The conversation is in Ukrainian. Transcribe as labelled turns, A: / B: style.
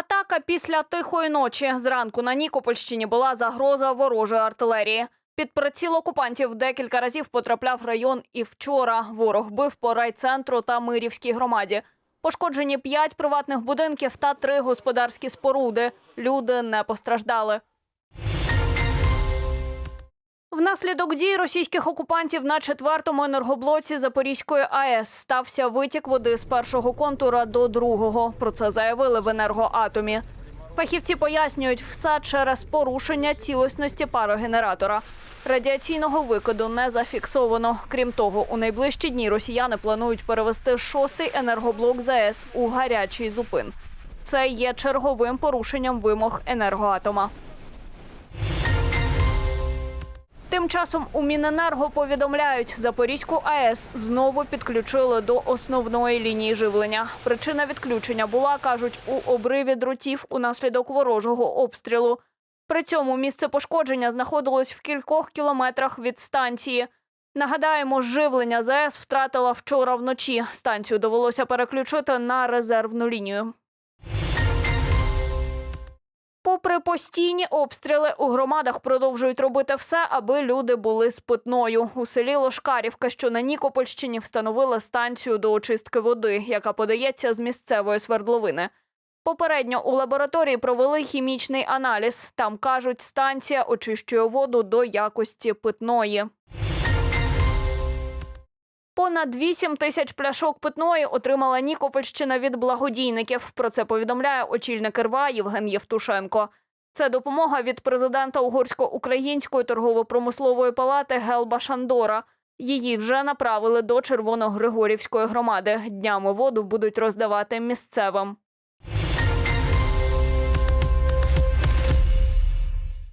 A: Атака після тихої ночі. Зранку на Нікопольщині була загроза ворожої артилерії. Під приціл окупантів декілька разів потрапляв район і вчора. Ворог бив по райцентру та Мирівській громаді. Пошкоджені п'ять приватних будинків та три господарські споруди. Люди не постраждали. Внаслідок дій російських окупантів на четвертому енергоблоці Запорізької АЕС стався витік води з першого контура до другого. Про це заявили в енергоатомі. Фахівці пояснюють, все через порушення цілісності парогенератора. Радіаційного викиду не зафіксовано. Крім того, у найближчі дні росіяни планують перевести шостий енергоблок ЗАЕС у гарячий зупин. Це є черговим порушенням вимог енергоатома. Тим часом у Міненерго повідомляють, Запорізьку АЕС знову підключили до основної лінії живлення. Причина відключення була, кажуть, у обриві дротів унаслідок ворожого обстрілу. При цьому місце пошкодження знаходилось в кількох кілометрах від станції. Нагадаємо, живлення ЗАЕС втратила вчора вночі. Станцію довелося переключити на резервну лінію. Попри постійні обстріли, у громадах продовжують робити все, аби люди були з питною. У селі Лошкарівка, що на Нікопольщині, встановили станцію до очистки води, яка подається з місцевої свердловини. Попередньо у лабораторії провели хімічний аналіз. Там кажуть, станція очищує воду до якості питної. Понад 8 тисяч пляшок питної отримала Нікопольщина від благодійників. Про це повідомляє очільник РВА Євген Євтушенко. Це допомога від президента Угорсько-української торгово-промислової палати Гелба Шандора. Її вже направили до Червоногригорівської громади. Днями воду будуть роздавати місцевим.